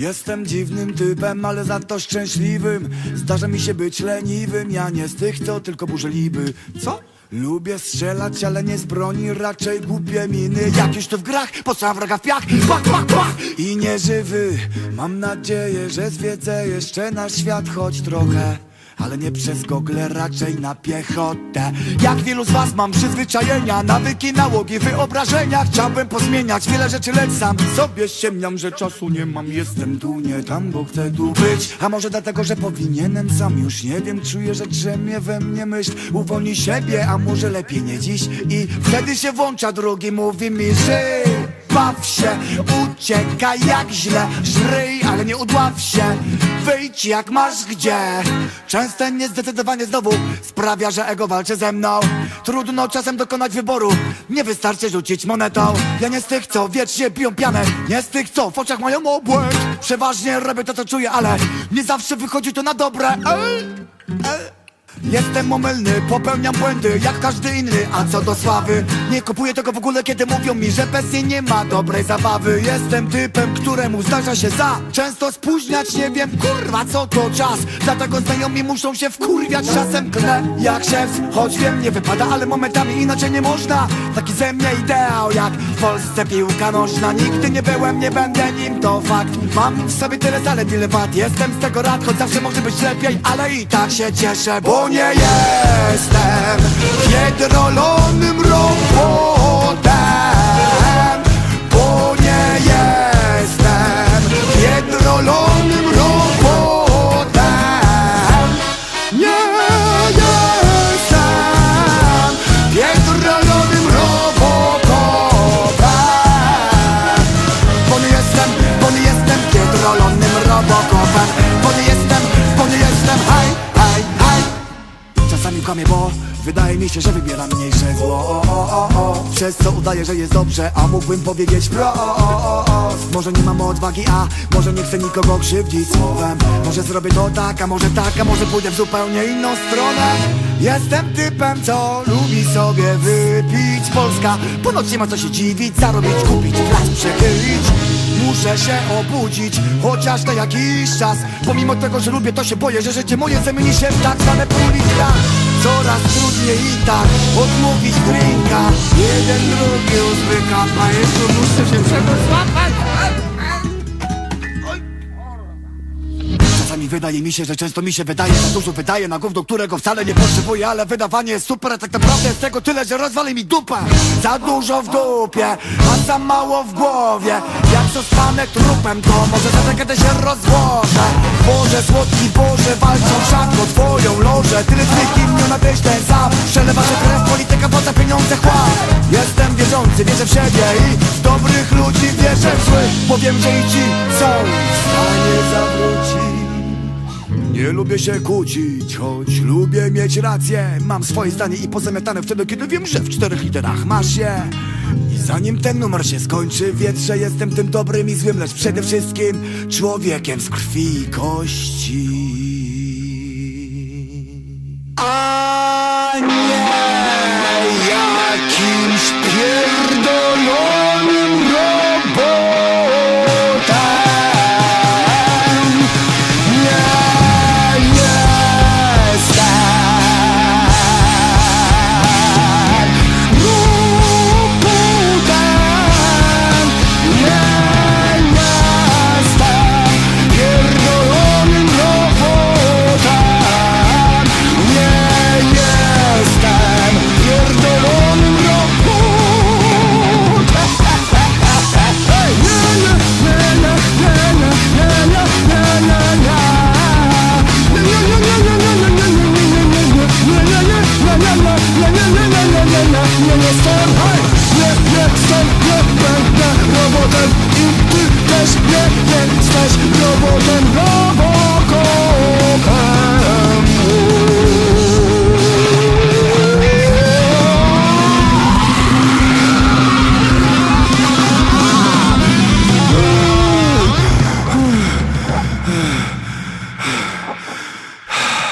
Jestem dziwnym typem, ale za to szczęśliwym. Zdarza mi się być leniwym, ja nie z tych, co tylko burzliby Co? Lubię strzelać, ale nie z broni, raczej głupie miny. Już to w grach, postawiam wroga w piach. Pach, pach, pach I nieżywy Mam nadzieję, że zwiedzę jeszcze nasz świat choć trochę ale nie przez gogle, raczej na piechotę. Jak wielu z was mam przyzwyczajenia Nawyki, nałogi, wyobrażenia. Chciałbym pozmieniać wiele rzeczy, lecz sam sobie ściemniam Że czasu nie mam, jestem tu, nie tam, bo chcę tu być. A może dlatego, że powinienem sam Już nie wiem, czuję, że drzemie we mnie myśl. Uwolnij siebie, a może lepiej nie dziś. I wtedy się włącza drugi, mówi mi żyj Baw się, uciekaj jak źle Żryj, ale nie udław się. Wyjdź jak masz gdzie. Częste niezdecydowanie znowu Sprawia, że ego walczy ze mną. Trudno czasem dokonać wyboru Nie wystarczy rzucić monetą. Ja nie z tych, co wiecznie piją pianę Nie z tych, co w oczach mają obłęd. Przeważnie robię to, co czuję, ale Nie zawsze wychodzi to na dobre. Ej, ej. Jestem omylny, popełniam błędy jak każdy inny A co do sławy, nie kupuję tego w ogóle Kiedy mówią mi, że bez niej nie ma dobrej zabawy. Jestem typem, któremu zdarza się za Często spóźniać, nie wiem kurwa co to czas. Dlatego znajomi muszą się wkurwiać Czasem. Klę jak szef, choć wiem nie wypada Ale momentami inaczej nie można. Taki ze mnie ideał jak w Polsce piłka nożna. Nigdy nie byłem, nie będę nim, to fakt. Mam w sobie tyle zalet, ile wad. Jestem z tego rad, choć zawsze może być lepiej Ale i tak się cieszę, bo nie jestem Biedrolonym wydaje mi się, że wybiera mniejsze zło. Przez co udaję, że jest dobrze, a mógłbym powiedzieć pro. Może nie mam odwagi, a może nie chcę nikogo krzywdzić słowem. Może zrobię to tak, a może tak, a może pójdę w zupełnie inną stronę. Jestem typem, co lubi sobie wypić. Polska, ponoć nie ma co się dziwić, zarobić, kupić, plac przechylić. Muszę się obudzić, chociaż na jakiś czas. Pomimo tego, że lubię, to się boję, że życie moje zamieni się w tak zwane pół trudniej i tak odmówić drinka. Jeden drugi uzwyka, a jeszcze muszę się czego złapać! Czasami wydaje mi się, że często mi się wydaje, że dużo wydaje na gówno, którego wcale nie potrzebuję Ale wydawanie jest super, a tak naprawdę jest tego tyle, że rozwali mi dupę. Za dużo w dupie, a za mało w głowie. Jak zostanę trupem, to może za kiedy się rozłożę. Boże, słodki Boże, walczą wszak ludzi wierzę w złych Bo wiem, że i ci są w stanie zawrócić. Nie lubię się kłócić, choć lubię mieć rację. Mam swoje zdanie i pozamiatane wtedy, kiedy wiem, że w czterech literach masz je. I zanim ten numer się skończy, wiedz, że jestem tym dobrym i złym Lecz przede wszystkim człowiekiem z krwi i kości